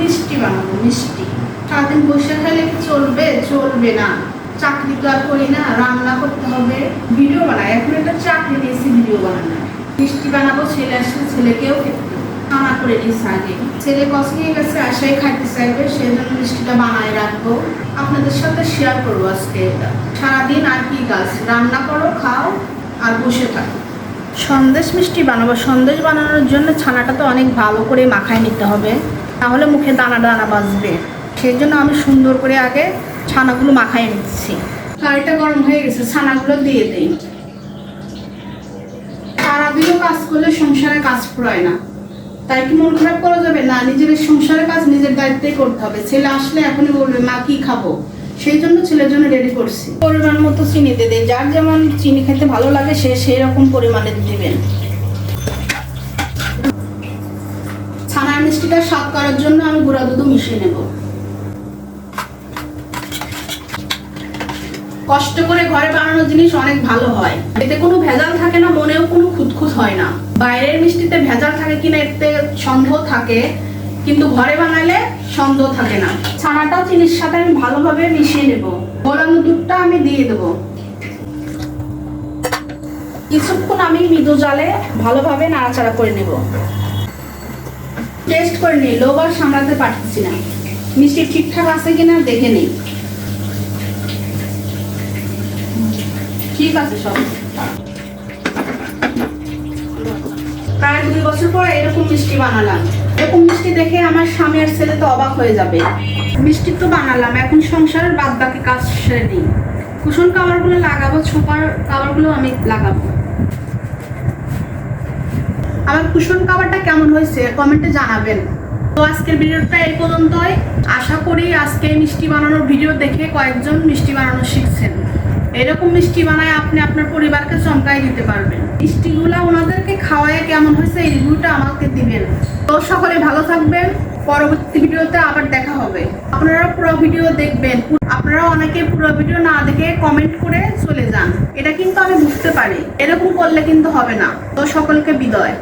মিষ্টি বানাবো, মিষ্টি। সারাদিন বসে খেলে কি চলবে? চলবে না। চাকরি তো আর করি না, রান্না করতে হবে। ভিডিও বানাই, এখন একটা চাকরি নিয়েছি ভিডিও বানানো মিষ্টি বানাবো, ছেলে আসলে ছেলেকেও খেতে। রান্না করে নিয়েছি আগে ছেলে কষিয়ে গেছে, আশাই খাইতে চাইবে সেই জন্য মিষ্টিটা বানায় রাখব। আপনাদের সাথে শেয়ার করব আজকে এটা। সারাদিন আর কি কাজ? রান্না করো, খাও আর বসে থাকো। সন্দেশ মিষ্টি বানাবো। সন্দেশ বানানোর জন্য ছানাটা তো অনেক ভালো করে মাখায় নিতে হবে। তাহলে মুখে দানা দানা বাজবে। সেই জন্য আমি সুন্দর করে আগে ছানাগুলো মাখায় নিচ্ছি। কড়াইটা গরম হয়ে গেছে, ছানাগুলো দিয়ে দিই। সারাদিনও কাজ করলে সংসারে কাজ ফুরায় না। তাই কি মন খারাপ করা যাবে? না নিজের সংসারের কাজ নিজের দায়িত্বেই করতে হবে। ছেলে আসলে এখনই বলবে, মা, কি খাব? সেই জন্য ছেলের জন্য রেডি করছি। পরিমাণ মতো চিনি দিয়ে দেয় যার যেমন চিনি খেতে ভালো লাগে, সে সেই রকম পরিমাণে দিবেন। ছানার মিষ্টিটা স্বাদ করার জন্য আমি গুঁড়া দুধ মিশিয়ে নেব। কষ্ট করে ঘরে বানানো জিনিস অনেক ভালো হয়। এতে কোনো ভেজাল থাকে না, মনেও কোনো খুঁতখুত হয় না। বাইরের মিষ্টিতে ভেজাল থাকে কিনা এতে সন্দেহ থাকে, কিন্তু ঘরে বানালে সন্দেহ থাকে না। ছানাটাও চিনির সাথে আমি ভালোভাবে মিশিয়ে নেব। গোলানো দুধটা আমি দিয়ে দেবো। কিছুক্ষণ আমি মৃদু জালে ভালোভাবে নাড়াচাড়া করে নেব। টেস্ট করে নিই লোবার সামলাতে পারছি না। মিষ্টি ঠিকঠাক আছে কিনা দেখে নিই। ঠিক আছে সব। প্রায় দুই বছর পর এরকম মিষ্টি বানালাম। এরকম মিষ্টি দেখে আমার স্বামী আর ছেলে তো অবাক হয়ে যাবে। মিষ্টি তো বানালাম, এখন সংসারের বাদ বাকি কাজ সেরে নিই। কুশন কাভারগুলো লাগাবো, ছোপার কাভারগুলো আমি লাগাবো। আমার কুশন কাভারটা কেমন হয়েছে কমেন্টে জানাবেন। তো আজকের ভিডিওটা এই পর্যন্তই। আশা করি আজকে মিষ্টি বানানোর ভিডিও দেখে কয়েকজন মিষ্টি বানানো শিখছেন। এরকম মিষ্টি বানায় আপনি আপনার পরিবারকে চমকাই দিতে পারবেন। মিষ্টিগুলা ওনাদেরকে খাওয়ায় কেমন হয়েছে এই রিভিউটা আমাকে দিবেন। তো সকলে ভালো থাকবেন। পরবর্তী ভিডিওতে আবার দেখা হবে। আপনারা পুরো ভিডিও দেখবেন। আপনারা অনেকে পুরো ভিডিও না দেখে কমেন্ট করে চলে যান। এটা কিন্তু আমি বুঝতে পারি। এরকম করলে কিন্তু হবে না। তো সকলকে বিদায়।